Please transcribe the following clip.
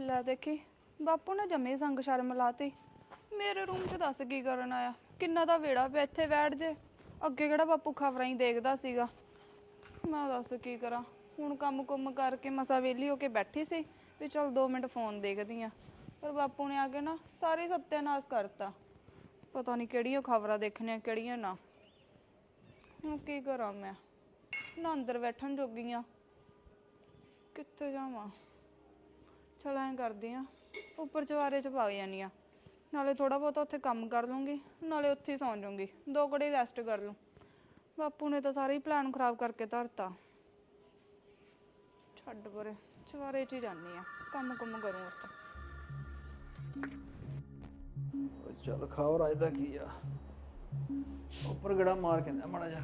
ਲੈ ਦੇਖੀ, ਬਾਪੂ ਨੇ ਜੰਮੇ ਸੰਗ ਸ਼ਰਮ ਲਾਤੀ। ਮੇਰੇ ਰੂਮ 'ਚ ਦੱਸ ਕੀ ਕਰਨ ਆਇਆ? ਕਿੰਨਾ ਦਾ ਵੇੜਾ ਪਿਆ, ਇੱਥੇ ਬੈਠ ਜੇ। ਅੱਗੇ ਕਿਹੜਾ ਬਾਪੂ ਖਬਰਾਂ ਹੀ ਦੇਖਦਾ ਸੀਗਾ? ਮੈਂ ਦੱਸ ਕੀ ਕਰਾਂ? ਹੁਣ ਕੰਮ ਕੁੰਮ ਕਰਕੇ ਮਸਾ ਵਿਹਲੀ ਹੋ ਕੇ ਬੈਠੀ ਸੀ, ਵੀ ਚਲ 2 ਮਿੰਟ ਫੋਨ ਦੇਖਦੀ ਆ। ਪਰ ਬਾਪੂ ਨੇ ਆ ਕੇ ਨਾ ਸਾਰੇ ਸੱਤਿਆਨਾਸ਼ ਕਰਤਾ। ਪਤਾ ਨਹੀਂ ਕਿਹੜੀਆਂ ਖਬਰਾਂ ਦੇਖਣੀਆਂ, ਕਿਹੜੀਆਂ ਨਾ। ਹੁਣ ਕੀ ਕਰਾਂ ਮੈਂ? ਨਾ ਅੰਦਰ ਬੈਠਣ ਜੋਗੀ ਆ ਕਿੱਥੇ ਜਾਵਾਂ? ਚਲ ਐਂ ਕਰਦੀ ਆ। ਉੱਪਰ ਚਵਾਰੇ ਚ ਪਾ ਜਾਨੀ ਆ। ਨਾਲੇ ਥੋੜਾ ਬਹੁਤਾ ਉੱਥੇ ਕੰਮ ਕਰ ਲੂੰਗੀ, ਨਾਲੇ ਉੱਥੇ ਹੀ ਸੌਂ ਜਾਊਂਗੀ। ਦੋ ਘੜੀ ਰੈਸਟ ਕਰ ਲੂੰ। ਬਾਪੂ ਨੇ ਤਾਂ ਸਾਰੇ ਹੀ ਪਲਾਨ ਖਰਾਬ ਕਰਕੇ ਧਰਤਾ। ਛੱਡ ਪਰੇ ਚਵਾਰੇ ਚ ਹੀ ਜਾਨੀ ਆ। ਕੰਮ ਕੁੰਮ ਕਰੂੰ ਉੱਥੇ। ਉਹ ਚੱਲ ਖਾਓ, ਰਾਜ ਦਾ ਕੀ ਆ? ਉੱਪਰ ਗੜਾ ਮਾਰ ਕੇ ਨਾ ਮਾੜਾ ਜਾ